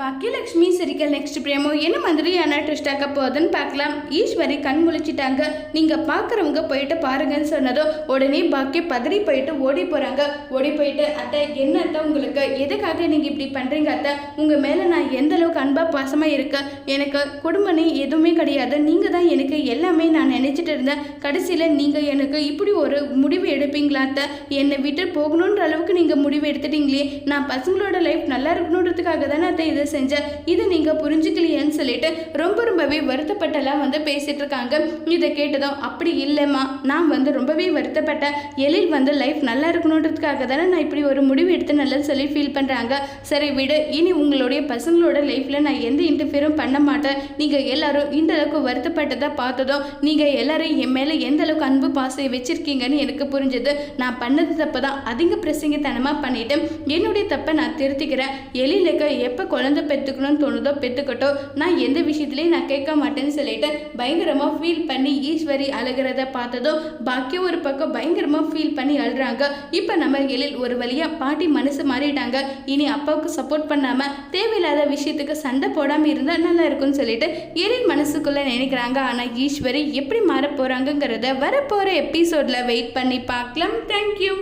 Baakiyalakshmi சிரிக்கல் next பிரேமோ என்ன மாதிரியான twist ஆக்க போகுதுன்னு பார்க்கலாம். ஈஸ்வரி கண் முழிச்சிட்டாங்க. நீங்கள் பார்க்குறவங்க போயிட்டு பாருங்கன்னு சொன்னதும் உடனே பாக்கிய பதறி போயிட்டு ஓடி போகிறாங்க ஓடி போயிட்டு அத்தை என்ன அத்தை உங்களுக்கு? எதுக்காக நீங்கள் இப்படி பண்ணுறீங்க அத்தை? உங்கள் மேலே நான் எந்த அளவுக்கு அன்பாக பாசமாக இருக்கேன்? எனக்கு குடும்பமே எதுவுமே கிடையாது. நீங்கள் தான் எனக்கு எல்லாமே நான் நினச்சிட்டு இருந்தேன். கடைசியில் நீங்கள் எனக்கு இப்படி ஒரு முடிவு எடுப்பீங்களா அத்தை? என்னை விட்டு போகணுன்ற அளவுக்கு நீங்கள் முடிவு எடுத்துட்டீங்களே. நான் பசங்களோட லைஃப் நல்லா இருக்கணுன்றதுக்காக தானே அத்தை இதை செஞ்சேன். இதை நீங்கள் புரிஞ்சுக்கலையேன்னு சொல்லிட்டு ரொம்ப ரொம்பவே வருத்தப்பட்டெல்லாம் வந்து பேசிகிட்டு இருக்காங்க. இதை கேட்டதும் அப்படி இல்லைம்மா. நான் வந்து ரொம்பவே வருத்தப்பட்டேன். எழில் வந்து லைஃப் நல்லா இருக்கணுன்றதுக்காக தானே நான் இப்படி ஒரு முடிவு எடுத்து நல்லா சொல்லி ஃபீல் பண்ணுறாங்க சரி விடு. இனி உங்களுடைய பசங்களோட லைஃப்பில் நான் எந்த இன்டர்ஃபியரும் பண்ண மாட்டேன். நீங்கள் எல்லாரும் இந்த அளவுக்கு போராட்டத்தை பார்த்ததும் நீங்கள் எல்லாரும் என் மேலே எந்த அளவுக்கு அன்பு பாசையை வச்சிருக்கீங்கன்னு எனக்கு புரிஞ்சது. நான் பண்ணது தப்பு தான் அதிக பிரசங்கத்தனமாக பண்ணிட்டு என்னுடைய தப்பை நான் திருத்திக்கிறேன். எழிலுக்கு எப்போ குழந்தை பெற்றுக்கணும்னு தோணுதோ பெற்றுக்கட்டும் நான் எந்த விஷயத்துலையும் நான் கேட்க மாட்டேன்னு சொல்லிட்டு பயங்கரமாக ஃபீல் பண்ணி ஈஸ்வரி அழுகிறத பார்த்ததும் பாக்கியம் ஒரு பக்கம் பயங்கரமாக ஃபீல் பண்ணி அழுறாங்க. இப்போ நம்ம எழில் ஒரு வழியாக பாட்டி மனசு மாறிட்டாங்க. இனி அப்பாவுக்கு சப்போர்ட் பண்ணாமல் தேவையில்லாத விஷயத்துக்கு சண்டை போடாமல் இருந்தால் நல்லா இருக்கும்னு சொல்லிட்டு எழில் மனசுக்குள்ளே நினைக்கிறாங்க. ஆனால் ஈஸ்வரி எப்படி மாற போகிறாங்கங்கிறத வரப்போகிற எபிசோடில் வெயிட் பண்ணி பார்க்கலாம். தேங்க்யூ